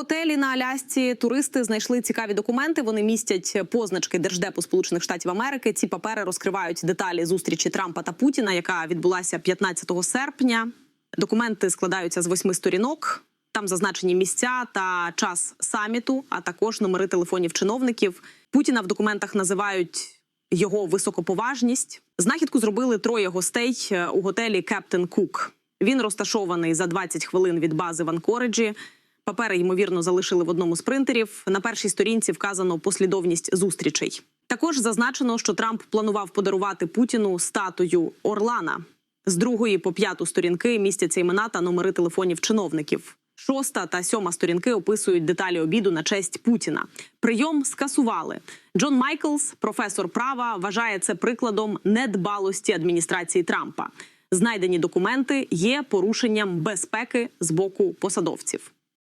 готелі на Алясці туристи знайшли цікаві документи. Вони містять позначки Держдепу Сполучених Штатів Америки. Ці папери розкривають деталі зустрічі Трампа та Путіна, яка відбулася 15 серпня. Документи складаються з восьми сторінок. Там зазначені місця та час саміту, а також номери телефонів чиновників. Путіна в документах називають його високоповажність. Знахідку зробили троє гостей е, у готелі Кептен Кук. Він розташований за 20 хвилин від бази в Анкориджі. Папери ймовірно залишили в одному з принтерів. На першій сторінці вказано послідовність зустрічей. Також зазначено, що Трамп планував подарувати Путіну статую Орлана. З другої по п'яту сторінки містяться імена та номери телефонів чиновників. Шоста та сьома сторінки описують деталі обіду на честь Путіна. Прийом скасували. Джон Майклс, професор права, вважає це прикладом недбалості адміністрації Трампа. Знайдені документи є порушенням безпеки з боку посадовців.